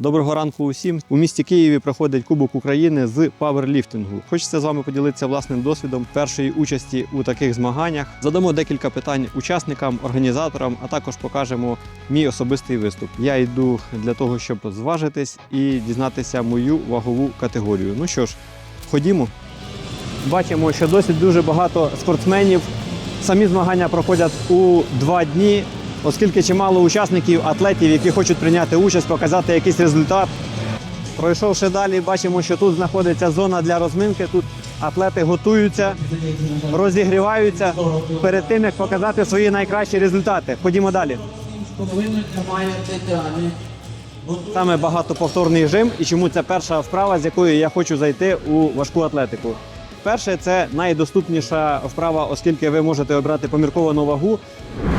Доброго ранку усім. У місті Києві проходить Кубок України з паверліфтингу. Хочеться з вами поділитися власним досвідом першої участі у таких змаганнях. Задамо декілька питань учасникам, організаторам, а також покажемо мій особистий виступ. Я йду для того, щоб зважитись і дізнатися мою вагову категорію. Ну що ж, ходімо. Бачимо, що досить дуже багато спортсменів. Самі змагання проходять у два дні, оскільки чимало учасників, атлетів, які хочуть прийняти участь, показати якийсь результат. Пройшовши далі, бачимо, що тут знаходиться зона для розминки. Тут атлети готуються, розігріваються перед тим, як показати свої найкращі результати. Ходімо далі. Саме багатоповторний жим і чому це перша вправа, з якою я хочу зайти у важку атлетику. Перше, це найдоступніша вправа, оскільки ви можете обрати помірковану вагу.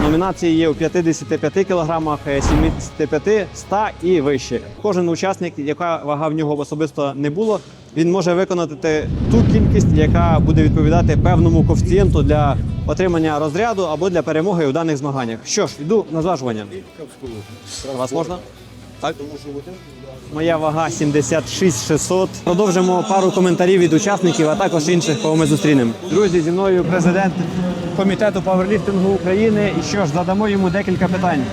Номінації є у 55 кг, 75, 100 і вище. Кожен учасник, яка вага в нього особисто не було, він може виконати ту кількість, яка буде відповідати певному коефіцієнту для отримання розряду або для перемоги у даних змаганнях. Що ж, йду на зважування. Вас можна? Так? Моя вага 76 600. Продовжимо пару коментарів від учасників, а також інших, кого ми зустрінемо. Друзі, зі мною президент комітету паверліфтингу України. І що ж, задамо йому декілька питань.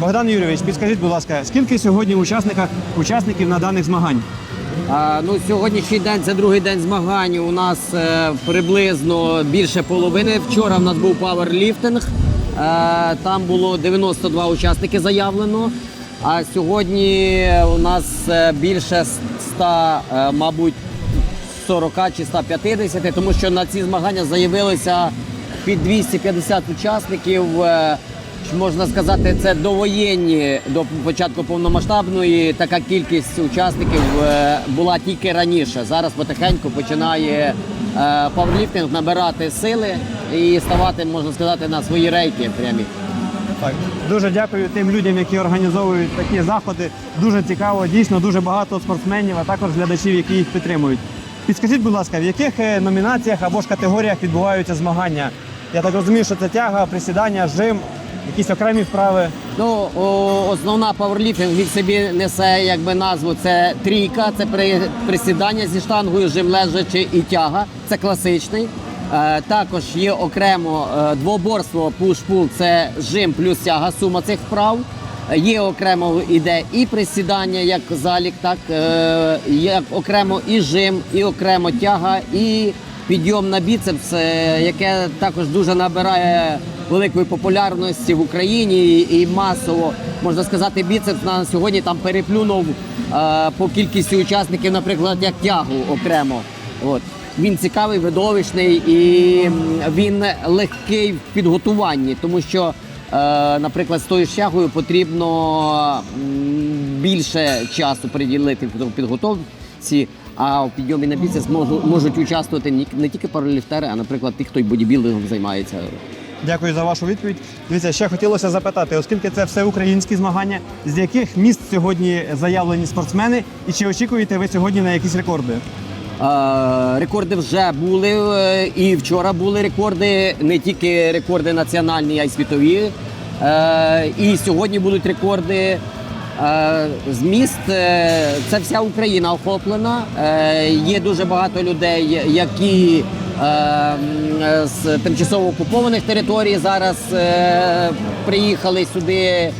Богдан Юрійович, підскажіть, будь ласка, скільки сьогодні учасників, учасників на даних змагань? А, ну, сьогоднішній день це другий день змагань. У нас е, приблизно більше половини. Вчора в нас був пауерліфтинг. Е, там було 92 учасники заявлено. А сьогодні у нас е, більше 100, е, мабуть, 40 чи 150, тому що на ці змагання заявилися під 250 учасників. Е, Можна сказати, це довоєнні до початку повномасштабної така кількість учасників була тільки раніше. Зараз потихеньку починає пауерліфтинг набирати сили і ставати, можна сказати, на свої рейки прямі. Так. Дуже дякую тим людям, які організовують такі заходи. Дуже цікаво, дійсно дуже багато спортсменів, а також глядачів, які їх підтримують. Підскажіть, будь ласка, в яких е, номінаціях або ж категоріях відбуваються змагання? Я так розумію, що це тяга, присідання, жим, якісь окремі вправи. Ну, основна пауерліфтинг він собі несе якби назву. Це трійка, це при, присідання зі штангою, жим лежачи і тяга. Це класичний. Е, також є окремо е, двоборство пуш-пул, це жим плюс тяга, сума цих вправ. Є окремо іде і присідання як залік, так е, є окремо і жим, і окремо тяга, і підйом на біцепс, яке також дуже набирає великої популярності в Україні і, масово можна сказати, біцепс на сьогодні там переплюнув по кількості учасників, наприклад, як тягу окремо. От. Він цікавий, видовищний і він легкий в підготуванні, тому що, е, наприклад, з тою ж тягою потрібно більше часу приділити підготовці. А в підйомі на можу- можуть участвувати не тільки параліфтери, а, наприклад, ті, хто й бодібілдингом займається. Дякую за вашу відповідь. Дивіться, ще хотілося запитати, оскільки це все українські змагання, з яких міст сьогодні заявлені спортсмени, і чи очікуєте ви сьогодні на якісь рекорди? Е, Рекорди вже були е, і вчора були рекорди, не тільки рекорди національні, а й світові. Е, І сьогодні будуть рекорди. З міст це вся Україна охоплена. Є дуже багато людей, які з тимчасово окупованих територій зараз приїхали сюди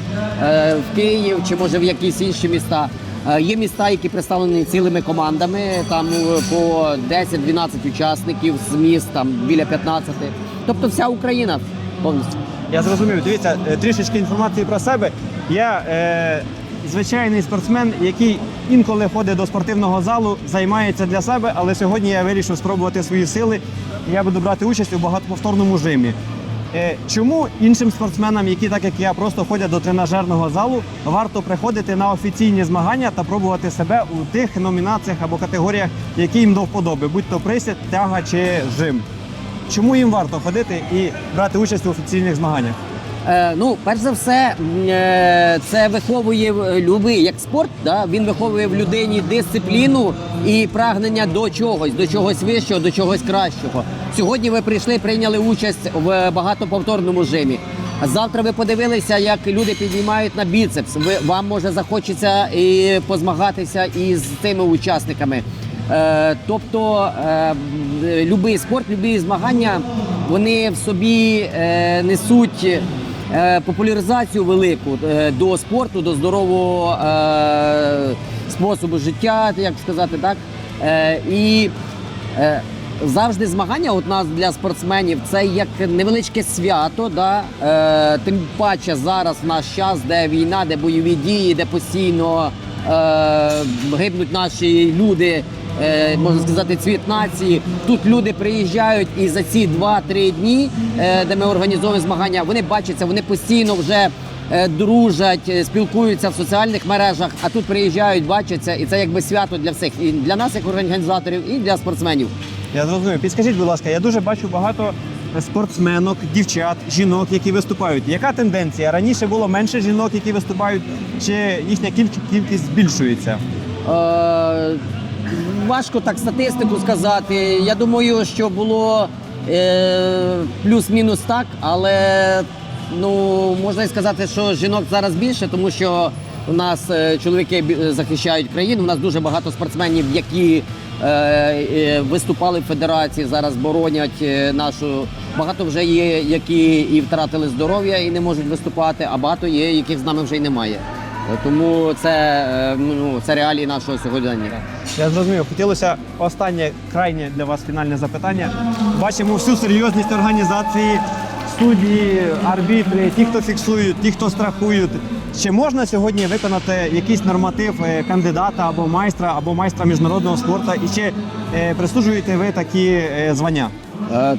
в Київ чи може в якісь інші міста. Е, Є міста, які представлені цілими командами, там е, по 10-12 учасників з міст, там біля 15. Тобто вся Україна повністю. Я зрозумів. Дивіться, е, трішечки інформації про себе. Я е, звичайний спортсмен, який інколи ходить до спортивного залу, займається для себе, але сьогодні я вирішив спробувати свої сили. і Я буду брати участь у багатоповторному жимі. Е, чому іншим спортсменам, які так як я просто ходять до тренажерного залу, варто приходити на офіційні змагання та пробувати себе у тих номінаціях або категоріях, які їм до вподоби, будь то присід, тяга чи жим? Чому їм варто ходити і брати участь у офіційних змаганнях? Е, ну, перш за все, е, це виховує любий як спорт. Да? Він виховує в людині дисципліну і прагнення до чогось, до чогось вищого, до чогось кращого. Сьогодні ви прийшли, прийняли участь в багатоповторному жимі. Завтра ви подивилися, як люди піднімають на біцепс. Ви вам може захочеться і позмагатися із цими учасниками. Е, тобто будь-який спорт, будь-які змагання вони в собі несуть популяризацію велику е, до спорту, до здорового е, способу життя, як сказати так. Е, і е, завжди змагання от нас для спортсменів це як невеличке свято. Да? Е, тим паче зараз наш час, де війна, де бойові дії, де постійно е, гибнуть наші люди. Е, Можна сказати, цвіт нації. Тут люди приїжджають і за ці 2-3 дні, е, де ми організовуємо змагання, вони бачаться, вони постійно вже е, дружать, спілкуються в соціальних мережах, а тут приїжджають, бачаться, і це якби свято для всіх, і для нас, як організаторів, і для спортсменів. Я зрозумів. Підскажіть, будь ласка, я дуже бачу багато спортсменок, дівчат, жінок, які виступають. Яка тенденція? Раніше було менше жінок, які виступають, чи їхня кількість збільшується? Е, важко так статистику сказати. Я думаю, що було е, плюс-мінус так, але ну, можна й сказати, що жінок зараз більше, тому що у нас е, чоловіки захищають країну. У нас дуже багато спортсменів, які е, е, виступали в федерації, зараз боронять нашу. Багато вже є, які і втратили здоров'я і не можуть виступати, а багато є, яких з нами вже й немає. Тому це, е, ну, це реалії нашого сьогодення. Я зрозумів. Хотілося останнє крайнє для вас фінальне запитання. Бачимо всю серйозність організації, судді, арбітри, ті, хто фіксують, ті, хто страхують. Чи можна сьогодні виконати якийсь норматив е, кандидата або майстра, або майстра міжнародного спорту? І чи е, прислужуєте ви такі звання?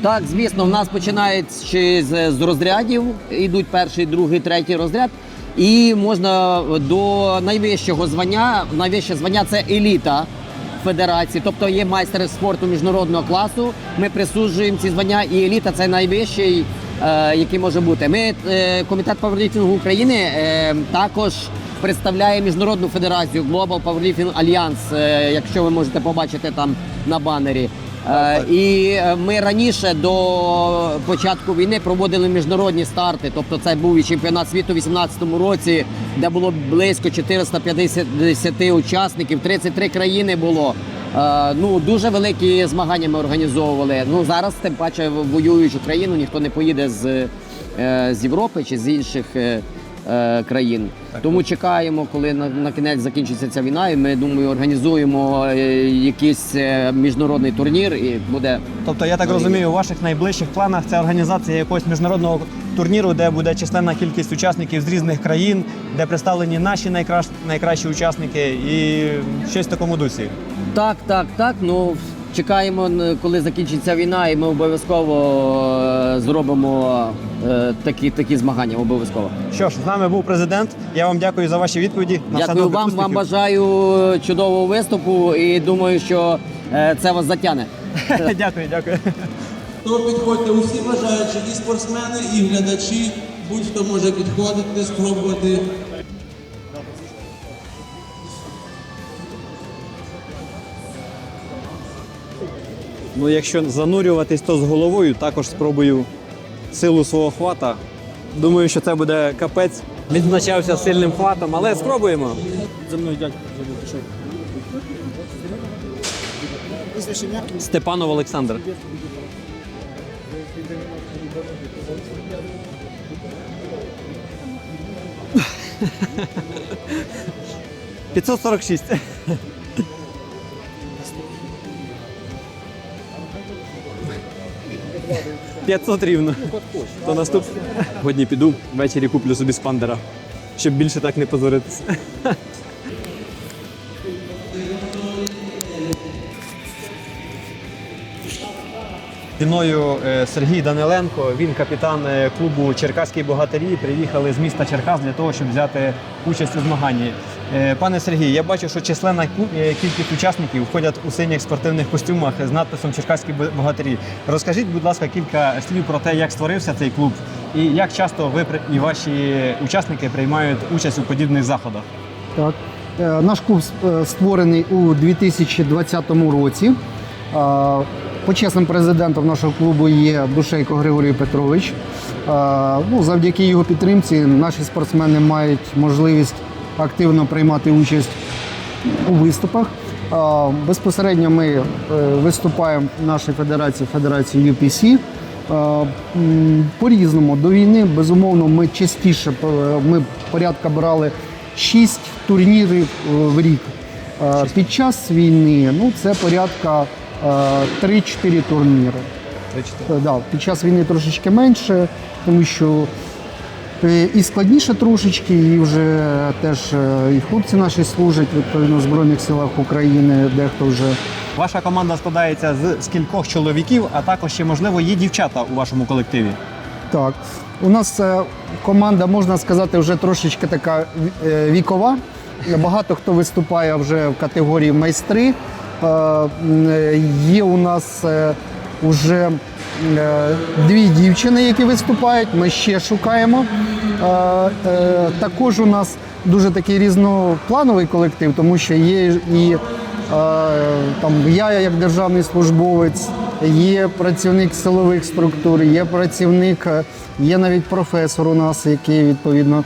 Так, звісно, в нас починаючи з, розрядів, йдуть перший, другий, третій розряд. І можна до найвищого звання. Найвище звання це еліта федерації, тобто є майстер спорту міжнародного класу. Ми присуджуємо ці звання, і еліта це найвищий, е, який може бути. Ми е, комітет пауерліфтингу України е, також представляє міжнародну федерацію Global Powerlifting Alliance, якщо ви можете побачити там на банері. Е, І е, ми раніше до початку війни проводили міжнародні старти. Тобто це був і чемпіонат світу у 2018 році, де було близько 450 учасників, 33 країни було. Е, Ну дуже великі змагання ми організовували. Ну зараз тим паче воюючу країну ніхто не поїде з, з Європи чи з інших. Е, Країн тому чекаємо, коли на, на кінець закінчиться ця війна, і ми думаю, організуємо е, якийсь е, міжнародний турнір, і буде Тобто, я так розумію, у ваших найближчих планах це організація якогось міжнародного турніру, де буде численна кількість учасників з різних країн, де представлені наші найкращ... найкращі учасники, і щось в такому дусі. Так, так, так. Ну чекаємо, коли закінчиться війна, і ми обов'язково е, зробимо е, такі, такі змагання. Обов'язково. Що ж, з нами був президент. Я вам дякую за ваші відповіді. На Дякую вам. Вам бажаю чудового виступу і думаю, що е, це вас затягне. дякую, дякую. То підходьте усі бажаючі, і спортсмени, і глядачі. Будь-хто може підходити, спробувати. Ну, якщо занурюватись, то з головою також спробую силу свого хвата. Думаю, що це буде капець. Відзначався сильним хватом, але спробуємо. За мною дядько Степанов Олександр. Пятьсот сорок шесть. 500 рівно. То наступ. Годні піду, ввечері куплю собі спандера, щоб більше так не позоритися. Зі е, Сергій Даниленко, він капітан е, клубу Черкаські богатирі. Приїхали з міста Черкас для того, щоб взяти участь у змаганні. Е, Пане Сергій, я бачу, що численна е, кількість учасників входять у синіх спортивних костюмах з надписом Черкаські богатирі. Розкажіть, будь ласка, кілька слів про те, як створився цей клуб, і як часто ви і ваші учасники приймають участь у подібних заходах. Так. Е, Наш клуб створений у 2020 році. Почесним президентом нашого клубу є Душейко Григорій Петрович. Ну, завдяки його підтримці наші спортсмени мають можливість активно приймати участь у виступах. Безпосередньо ми е, виступаємо в нашій федерації, федерації UPC. По-різному до війни, безумовно, ми частіше е, ми порядка брали 6 турнірів е, в рік. Під час війни ну, це порядка е, 3-4 турніри. Е, Да, під час війни трошечки менше, тому що і складніше трошечки, і вже теж е, і хлопці наші служать відповідно в Збройних силах України, дехто вже Ваша команда складається з скількох чоловіків, а також ще можливо є дівчата у вашому колективі. так. У нас е, команда, можна сказати, вже трошечки така е, вікова. Багато хто виступає вже в категорії майстри. Е, е, Є у нас е, вже е, дві дівчини, які виступають. Ми ще шукаємо. Е, е, Також у нас дуже такий різноплановий колектив, тому що є і Е, Там я як державний службовець, є працівник силових структур, є працівник, е, є навіть професор у нас, який відповідно е,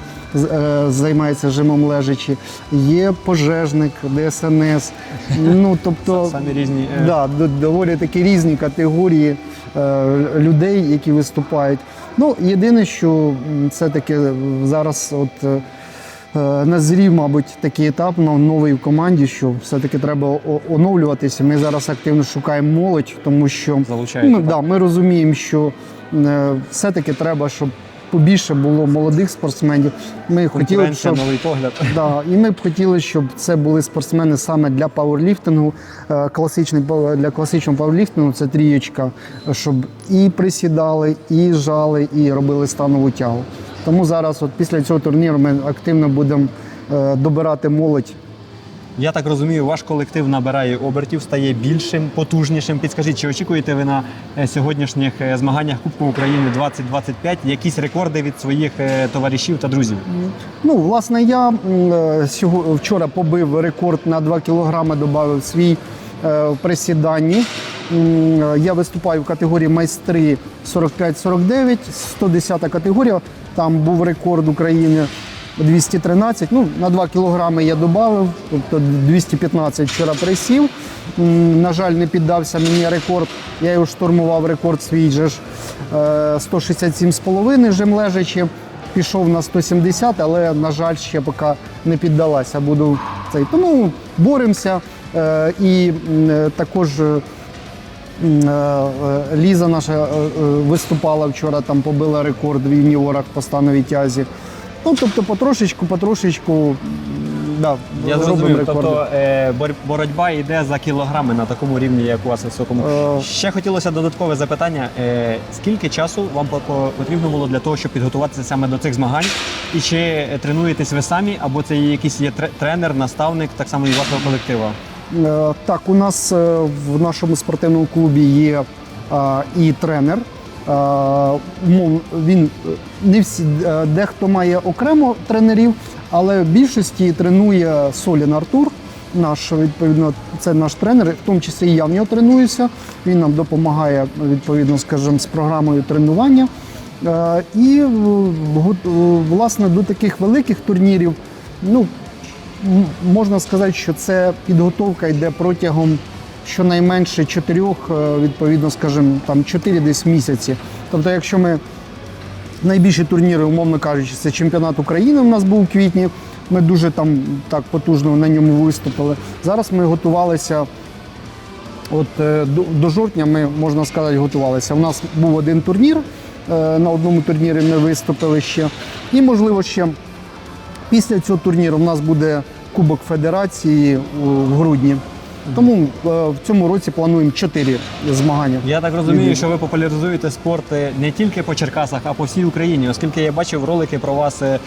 займається жимом лежачі, є пожежник, ДСНС. Ну тобто Самі різні. е, Да, доволі такі різні категорії е, людей, які виступають. Ну, єдине, що це таки зараз от. е, е, Назрів, мабуть, такий етап ну, новий в команді, що все-таки треба оновлюватися. Ми зараз активно шукаємо молодь, тому що Залучаєте, ми, да, ми розуміємо, що е, все-таки треба, щоб побільше було молодих спортсменів. Ми хотіли б, щоб новий погляд. Да, і ми б хотіли, щоб це були спортсмени саме для пауерліфтингу. Е, Класичний для класичного пауерліфтингу це трієчка, щоб і присідали, і жали, і робили станову тягу. Тому зараз, от після цього турніру, ми активно будемо е, добирати молодь. Я так розумію, ваш колектив набирає обертів, стає більшим, потужнішим. Підскажіть, чи очікуєте ви на е, сьогоднішніх е, змаганнях Кубку України 2025 якісь рекорди від своїх е, товаришів та друзів? Ну, власне, я вчора побив рекорд на 2 кілограми, додав свій присіданні. Я виступаю в категорії майстри 45-49, 110 категорія. Там був рекорд України 213. Ну, на 2 кілограми я додав, тобто 215 вчора присів. На жаль, не піддався мені рекорд. Я його штурмував рекорд свій же ж е, 167,5 жим лежачи. Пішов на 170, але, на жаль, ще поки не піддалася. Буду цей. Тому боремося. Е, і е, також е, е, е, Ліза наша е, е, виступала вчора, там побила рекорд в юніорах по становій тязі. Ну, тобто, потрошечку, потрошечку, да, Я зрозумів. Тобто е, боротьба йде за кілограми на такому рівні, як у вас високому. Е. Ще хотілося додаткове запитання: Е, скільки часу вам по- по- потрібно було для того, щоб підготуватися саме до цих змагань? І чи тренуєтесь ви самі, або це є якийсь є тренер, наставник, так само і вашого колектива? Е, Так, у нас е, в нашому спортивному клубі є е, і тренер. Е, Він е, не всі е, дехто має окремо тренерів, але в більшості тренує Солін Артур. Наш відповідно, це наш тренер, в тому числі і я в нього тренуюся. Він нам допомагає відповідно, скажімо, з програмою тренування. І власне до таких великих турнірів, ну Можна сказати, що це підготовка йде протягом щонайменше чотирьох, е, відповідно, скажімо, там 4 десь місяці. Тобто, якщо ми найбільші турніри, умовно кажучи, це чемпіонат України у нас був у квітні. Ми дуже там так потужно на ньому виступили. Зараз ми готувалися. От е, до, жовтня ми можна сказати готувалися. У нас був один турнір. е, На одному турнірі ми виступили ще. І можливо ще Після цього турніру в нас буде Кубок Федерації в грудні. Тому е, в цьому році плануємо чотири змагання. Я так розумію, що ви популяризуєте спорт не тільки по Черкасах, а по всій Україні, оскільки я бачив ролики про вас е,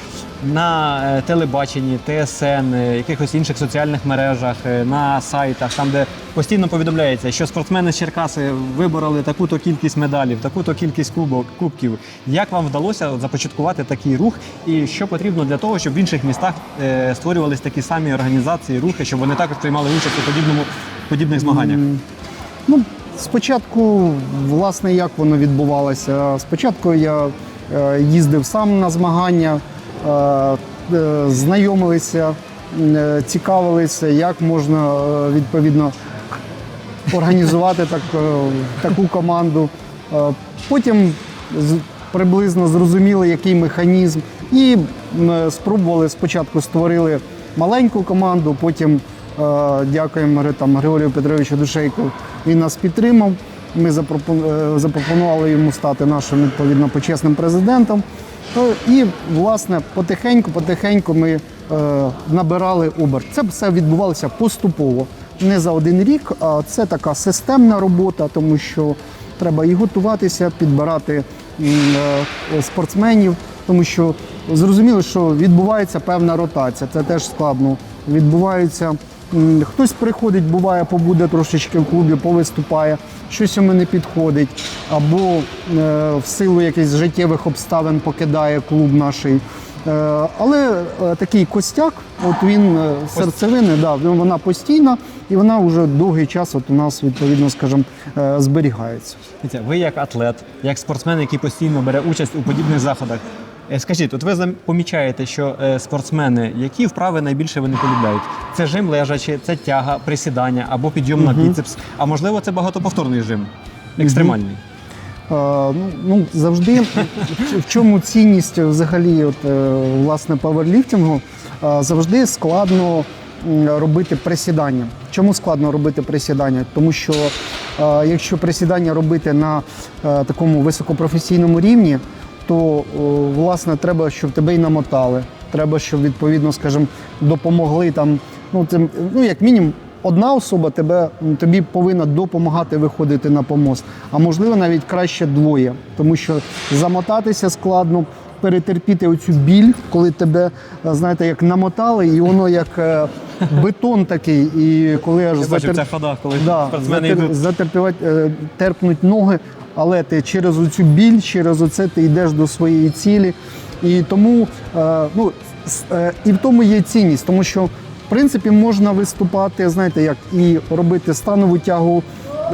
на е, телебаченні, ТСН, е, якихось інших соціальних мережах, е, на сайтах, там, де постійно повідомляється, що спортсмени з Черкаси вибороли таку-то кількість медалів, таку-то кількість кубок, кубків. Як вам вдалося започаткувати такий рух, і що потрібно для того, щоб в інших містах створювались такі самі організації, рухи, щоб вони також приймали участь у подібному подібних змаганнях? Ну, Спочатку, власне, як воно відбувалося? Спочатку я їздив сам на змагання, знайомилися, е, цікавилися, як можна е, відповідно організувати так, е, таку команду. Е, Потім приблизно зрозуміли, який механізм, і спробували спочатку створили маленьку команду, потім е, дякуємо там, Григорію Петровичу Душейку. Він нас підтримав. Ми е, запропонували йому стати нашим відповідно почесним президентом. Е, І, власне, потихеньку, потихеньку ми е, набирали оберт. Це все відбувалося поступово, не за один рік, а це така системна робота, тому що треба і готуватися, підбирати е, спортсменів, тому що зрозуміло, що відбувається певна ротація, це теж складно. Відбувається. Хтось приходить, буває, побуде трошечки в клубі, повиступає, щось йому не підходить, або е, в силу якихось життєвих обставин покидає клуб наш. Е, але е, такий костяк, от він серцевини, да, вона постійна і вона вже довгий час от у нас відповідно, скажімо, зберігається. Ви як атлет, як спортсмен, який постійно бере участь у подібних заходах. Е, Скажіть, от ви помічаєте, що е, спортсмени, які вправи найбільше вони полюбляють? Це жим лежачи, це тяга, присідання або підйом на біцепс, а можливо, це багатоповторний жим, екстремальний. Е, ну, ну, завжди в чому цінність взагалі от, е, власне паверліфтингу, завжди складно робити присідання. Чому складно робити присідання? Тому що якщо присідання робити на такому високопрофесійному рівні, то власне треба, щоб тебе і намотали. Треба, щоб відповідно, скажімо, допомогли там. Ну, тим, ну як мінімум, одна особа тебе тобі повинна допомагати виходити на помост, а можливо навіть краще двоє, тому що замотатися складно. Перетерпіти оцю біль, коли тебе, е, знаєте, як намотали, і воно як е, бетон такий, і коли аж Я бачив затер- це хода, коли Да, затер- затерпівать, е, терпнуть ноги, але ти через оцю біль, через оце ти йдеш до своєї цілі. І тому е, ну, е, і в тому є цінність, тому що в принципі можна виступати, знаєте, як і робити станову тягу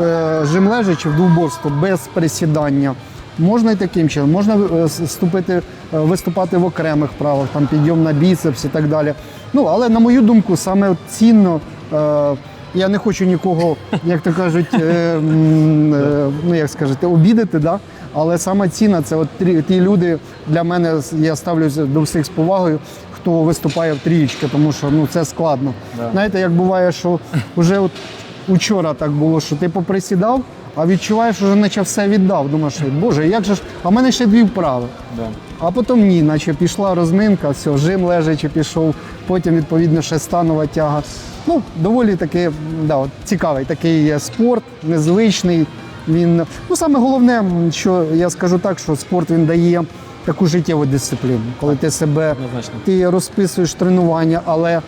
е, жим лежачи в двоборство без присідання. Можна і таким чином, можна вступити, виступати в окремих правах, там підйом на біцепс і так далі. Ну, але на мою думку, саме цінно. Я не хочу нікого, як то кажуть, е, е, ну як скажете, обідати, да? але саме ціна це от ті, ті люди для мене я ставлюся до всіх з повагою, хто виступає в трієчки, тому що ну це складно. Знаєте, як буває, що вже от учора так було, що ти поприсідав, а відчуваєш, що вже наче все віддав. Думаєш, боже, як же ж, а в мене ще дві вправи. А потім ні, наче пішла розминка, все, жим лежачи пішов, потім відповідно ще станова тяга. Ну, доволі таки да, от, цікавий такий спорт, незвичний. Він, ну саме головне, що я скажу так, що спорт він дає таку життєву дисципліну, коли ти себе Однозначно. ти розписуєш тренування, але,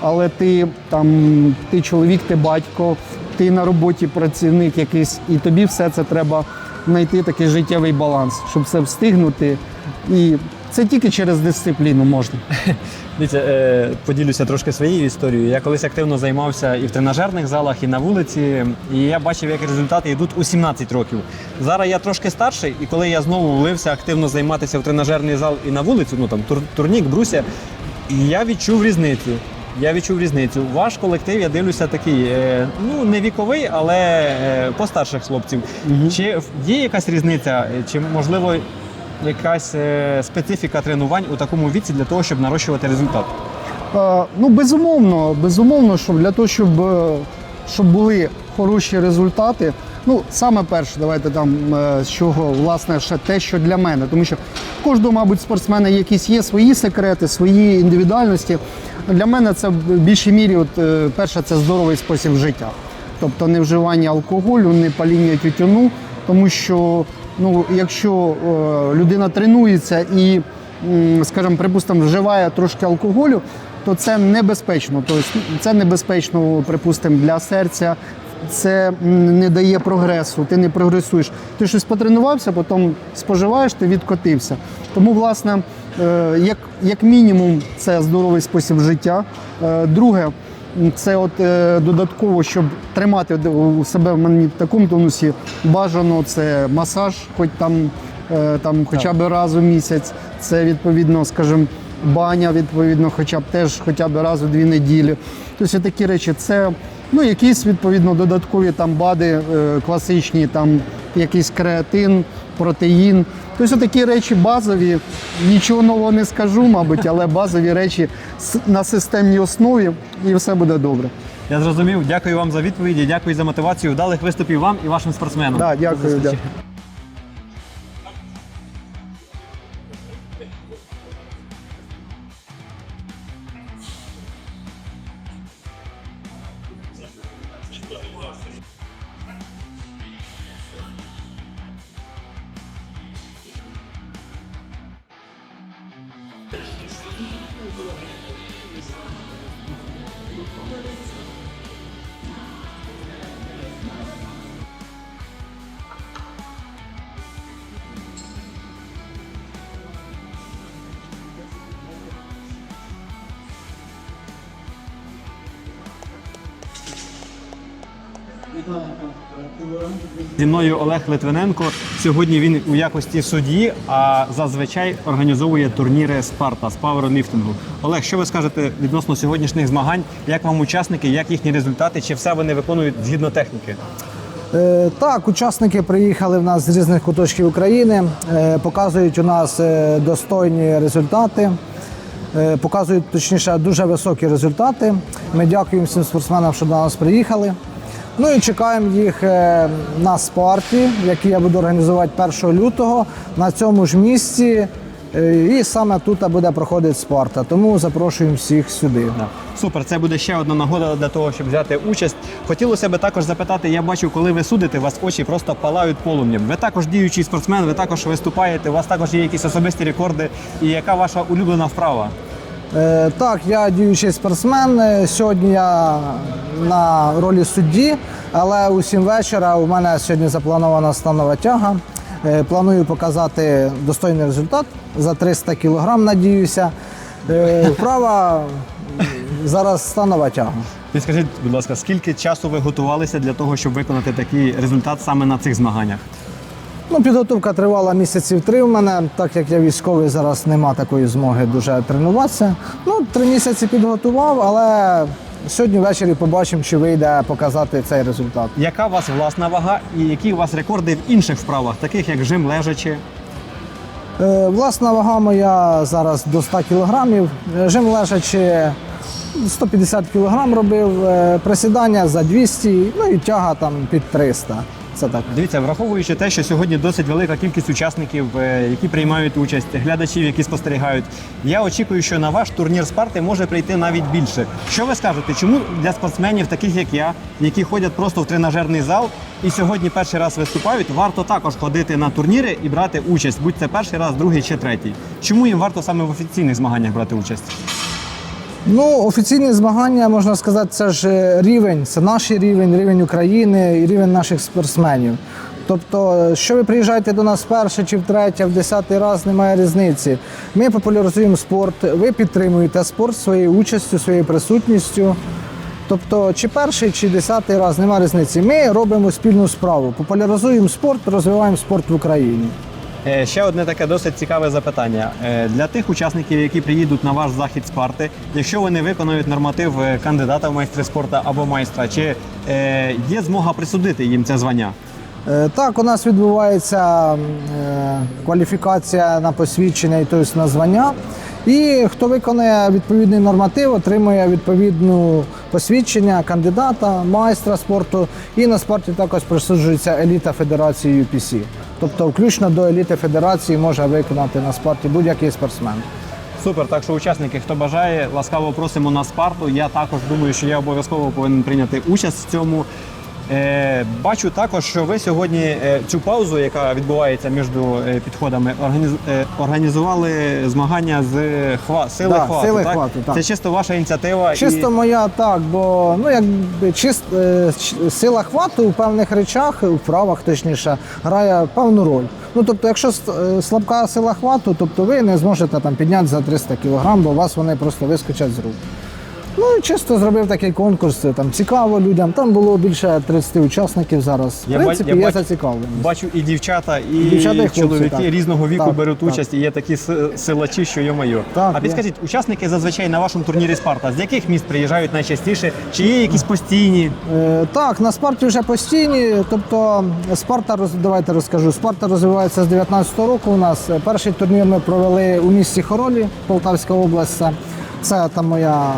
але ти там ти чоловік, ти батько, ти на роботі працівник якийсь, і тобі все це треба знайти такий життєвий баланс, щоб все встигнути. І це тільки через дисципліну можна. Дивіться, е, поділюся трошки своєю історією. Я колись активно займався і в тренажерних залах, і на вулиці, і я бачив, як результати йдуть у 17 років. Зараз я трошки старший, і коли я знову влився активно займатися в тренажерний зал і на вулицю, ну там тур, турнік, бруся, я відчув різницю. Я відчув різницю. Ваш колектив, я дивлюся, такий, е, ну не віковий, але е, постарших хлопців. Чи є якась різниця, чи можливо якась е, специфіка тренувань у такому віці для того, щоб нарощувати результат? Е, Ну, безумовно, безумовно, щоб для того, щоб, е, щоб були хороші результати. Ну, саме перше, давайте там з чого, власне, ще те, що для мене. Тому що кожного, мабуть, спортсмена якісь є свої секрети, свої індивідуальності. Для мене це в більшій мірі, от, перше, це здоровий спосіб життя. Тобто не вживання алкоголю, не паління тютюну, тому що ну, якщо е, людина тренується і, скажімо, припустимо, вживає трошки алкоголю, то це небезпечно. Тобто це небезпечно, припустимо, для серця. Це не дає прогресу, ти не прогресуєш. Ти щось потренувався, потім споживаєш, ти відкотився. Тому, власне, е, як, як мінімум, це здоровий спосіб життя. Е, Друге, це от е, додатково, щоб тримати у себе в мені в такому тонусі, бажано це масаж, хоч там, е, там хоча б раз у місяць. Це відповідно, скажімо, баня, відповідно, хоча б теж хоча б раз у дві неділі. Тобто такі речі, це ну, якісь відповідно додаткові там бади е, класичні, там якийсь креатин, протеїн. Тобто такі речі базові. Нічого нового не скажу, мабуть, але базові речі на системній основі і все буде добре. Я зрозумів. Дякую вам за відповіді. Дякую за мотивацію. Вдалих виступів вам і вашим спортсменам. Да, дякую, Зі мною Олег Литвиненко. Сьогодні він у якості судді, а зазвичай організовує турніри Спарта з пауерліфтингу. Олег, що ви скажете відносно сьогоднішніх змагань? Як вам учасники, як їхні результати? Чи все вони виконують згідно техніки? Е, Так, учасники приїхали в нас з різних куточків України, е, показують у нас е, достойні результати, е, показують точніше дуже високі результати. Ми дякуємо всім спортсменам, що до нас приїхали. Ну і чекаємо їх е, на спарті, який я буду організувати 1 лютого на цьому ж місці. Е, І саме тут буде проходити спарта. Тому запрошуємо всіх сюди. Супер, це буде ще одна нагода для того, щоб взяти участь. Хотілося б також запитати, я бачу, коли ви судите, у вас очі просто палають полум'ям. Ви також діючий спортсмен, ви також виступаєте, у вас також є якісь особисті рекорди. І яка ваша улюблена вправа? Е, Так, я діючий спортсмен. Е, Сьогодні я на ролі судді, але у 7 вечора у мене сьогодні запланована станова тяга. Е, Планую показати достойний результат за 300 кг, надіюся. Вправа зараз станова тяга. Підскажіть, будь ласка, скільки часу ви готувалися для того, щоб виконати такий результат саме на цих змаганнях? Ну, підготовка тривала місяців три в мене, так як я військовий, зараз нема такої змоги дуже тренуватися. Ну, три місяці підготував, але сьогодні ввечері побачимо, чи вийде показати цей результат. Яка у вас власна вага і які у вас рекорди в інших вправах, таких як жим лежачи? Е, Власна вага моя зараз до 100 кілограмів. Е, Жим лежачи 150 кілограм робив, е, присідання за 200, ну і тяга там під 300. Це так. Дивіться, враховуючи те, що сьогодні досить велика кількість учасників, е, які приймають участь, глядачів, які спостерігають. Я очікую, що на ваш турнір Спарти може прийти навіть більше. Що ви скажете, чому для спортсменів, таких як я, які ходять просто в тренажерний зал і сьогодні перший раз виступають, варто також ходити на турніри і брати участь, будь це перший раз, другий чи третій. Чому їм варто саме в офіційних змаганнях брати участь? Ну, офіційні змагання, можна сказати, це ж е, рівень, це наш рівень, рівень України і рівень наших спортсменів. Тобто, що ви приїжджаєте до нас перший чи в третій, в десятий раз, немає різниці. Ми популяризуємо спорт, ви підтримуєте спорт своєю участю, своєю присутністю. Тобто, чи перший, чи десятий раз, немає різниці. Ми робимо спільну справу, популяризуємо спорт, розвиваємо спорт в Україні. Е, Ще одне таке досить цікаве запитання. Е, Для тих учасників, які приїдуть на ваш захід Спарти, якщо вони виконують норматив е, кандидата в майстри спорту або майстра, чи є змога присудити їм це звання? Так, у нас відбувається кваліфікація на посвідчення, тобто на звання. І хто виконує відповідний норматив, отримує відповідну посвідчення кандидата, майстра спорту. І на спорті також присуджується еліта Федерації UPC. Тобто, включно до еліти федерації може виконати на спорті будь-який спортсмен. Супер, так що учасники, хто бажає, ласкаво просимо на Спарту. Я також думаю, що я обов'язково повинен прийняти участь в цьому. Е, бачу також, що ви сьогодні е, цю паузу, яка відбувається між е, підходами, е, організували змагання з хва, сили Да, хвату. сили так? хвату, так. Це чисто ваша ініціатива. Чисто і... моя так, бо ну якби чист, сила хвату у певних речах, у вправах точніше, грає певну роль. Ну тобто, якщо слабка сила хвату, тобто ви не зможете там підняти за 300 кг, бо у вас вони просто вискочать з рук. Ну і чисто зробив такий конкурс. Там цікаво людям. Там було більше 30 учасників зараз. Я В бач- принципі, я є бач- зацікавлення. Бачу і дівчата, і, дівчата, і хлопці, чоловіки так. різного віку Так, беруть так. участь, і є такі си- силачі, що йо-моє. Так, а є. підскажіть, учасники зазвичай на вашому турнірі Спарта, з яких міст приїжджають найчастіше? Чи є якісь постійні? Е, Так, на спарті вже постійні. Тобто Спарта роз- давайте розкажу. Спарта розвивається з 19-го року. У нас Е, перший турнір ми провели у місті Хоролі, Полтавська область. Це- Це там моя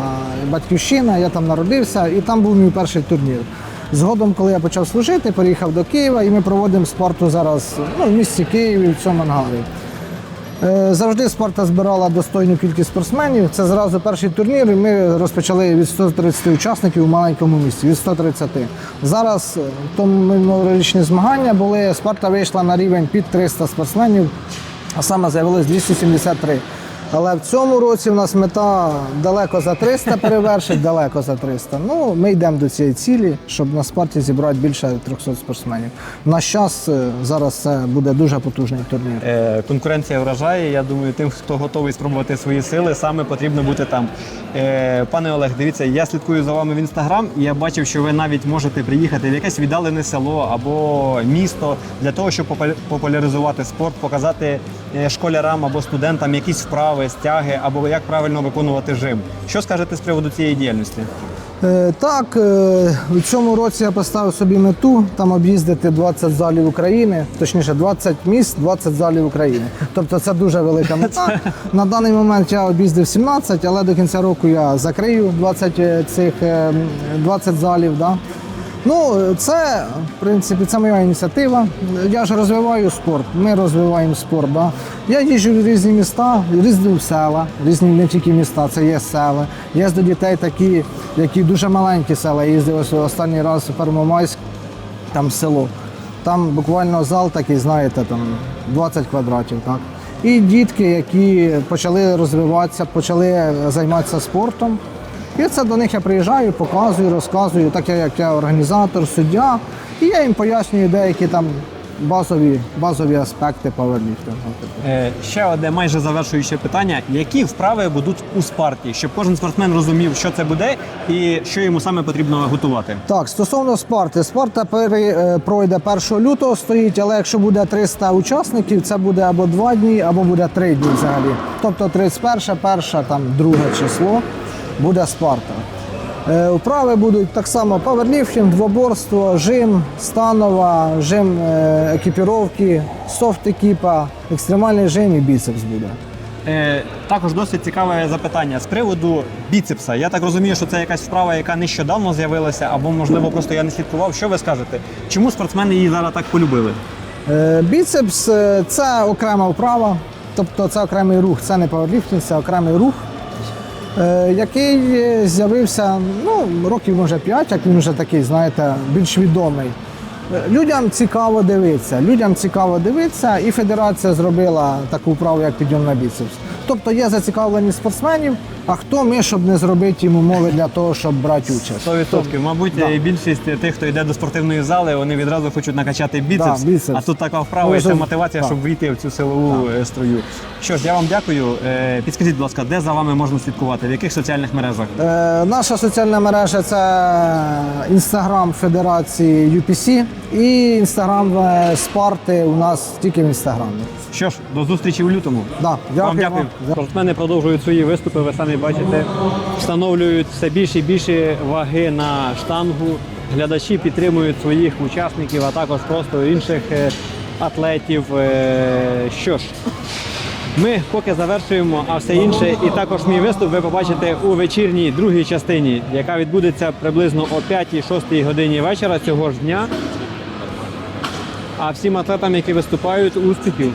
батьківщина, я там народився, і там був мій перший турнір. Згодом, коли я почав служити, переїхав до Києва, і ми проводимо спорту зараз ну, в місті Києві, в цьому ангарі. Е, Завжди Спарта збирала достойну кількість спортсменів. Це зразу перший турнір. і Ми розпочали від 130 учасників у маленькому місті, від 130. Зараз е, тому минулорічні змагання були. Спарта вийшла на рівень під 300 спортсменів, а саме з'явилось 273. Але в цьому році в нас мета далеко за 300 перевершить, далеко за 300. Ну, ми йдемо до цієї цілі, щоб на спарті зібрати більше 300 спортсменів. В наш час е, зараз це буде дуже потужний турнір. Е, конкуренція вражає. Я думаю, тим, хто готовий спробувати свої сили, саме потрібно бути там. Е, пане Олег, дивіться, я слідкую за вами в інстаграм, і я бачив, що ви навіть можете приїхати в якесь віддалене село або місто для того, щоб популяризувати спорт, показати школярам або студентам якісь вправи, стяги, або як правильно виконувати жим. Що скажете з приводу цієї діяльності? Е, Так, е, у цьому році я поставив собі мету там об'їздити 20 залів України, точніше 20 міст, 20 залів України. Тобто це дуже велика мета. На даний момент я об'їздив 17, але до кінця року я закрию 20 цих е, 20 залів. Да. Ну, це, в принципі, це моя ініціатива. Я ж розвиваю спорт, ми розвиваємо спорт. Да. Я їжджу в різні міста, різні села, різні не тільки міста, це є села. Є до дітей такі, які дуже маленькі села. Я їздив останній раз у Первомайськ, там село. Там буквально зал такий, знаєте, там 20 квадратів. Так. І дітки, які почали розвиватися, почали займатися спортом. І це до них я приїжджаю, показую, розказую, так я, як я організатор, суддя, і я їм пояснюю деякі там базові, базові аспекти паверліфтингу. Е, ще одне майже завершуюче питання: які вправи будуть у спарті, щоб кожен спортсмен розумів, що це буде і що йому саме потрібно готувати? Так, стосовно спарти, спарта е, пройде 1 лютого стоїть, але якщо буде 300 учасників, це буде або 2 дні, або буде 3 дні взагалі. Тобто 31, перше, там, друге число буде спарта. Е, Вправи будуть так само паверліфтинг, двоборство, жим, станова, жим е, екіпіровки, софт екіпа, екстремальний жим і біцепс буде. Е, також досить цікаве запитання з приводу біцепса. Я так розумію, що це якась вправа, яка нещодавно з'явилася, або можливо просто я не слідкував. Що ви скажете? Чому спортсмени її зараз так полюбили? Е, Біцепс е, це окрема вправа, тобто це окремий рух, це не пауерліфтинг, це окремий рух, е, який е, з'явився ну, років може 5, як він вже такий, знаєте, більш відомий. Е, Людям цікаво дивитися. Людям цікаво дивитися, і федерація зробила таку вправу, як підйом на біцепс. Тобто є зацікавлені спортсменів, а хто ми, щоб не зробити їм умови для того, щоб брати участь. 100%. Мабуть, Да. більшість тих, хто йде до спортивної зали, вони відразу хочуть накачати біцепс. Да, біцепс. А тут така вправа і це мотивація, да. щоб вийти в цю силову е, струю. Що ж, я вам дякую. Е, Підскажіть, будь ласка, де за вами можна слідкувати? В яких соціальних мережах? Е, наша соціальна мережа це інстаграм Федерації UPC і інстаграм е, Спарти у нас тільки в інстаграмі. Що ж, до зустрічі у лютому. Да, Вам дякую. Спортсмени продовжують свої виступи, ви самі бачите. Встановлюють все більше і більше ваги на штангу. Глядачі підтримують своїх учасників, а також просто інших е, атлетів. Е, Що ж, ми поки завершуємо, а все інше, і також мій виступ ви побачите у вечірній другій частині, яка відбудеться приблизно о 5-6 годині вечора цього ж дня. А всім атлетам, які виступають, успіхів!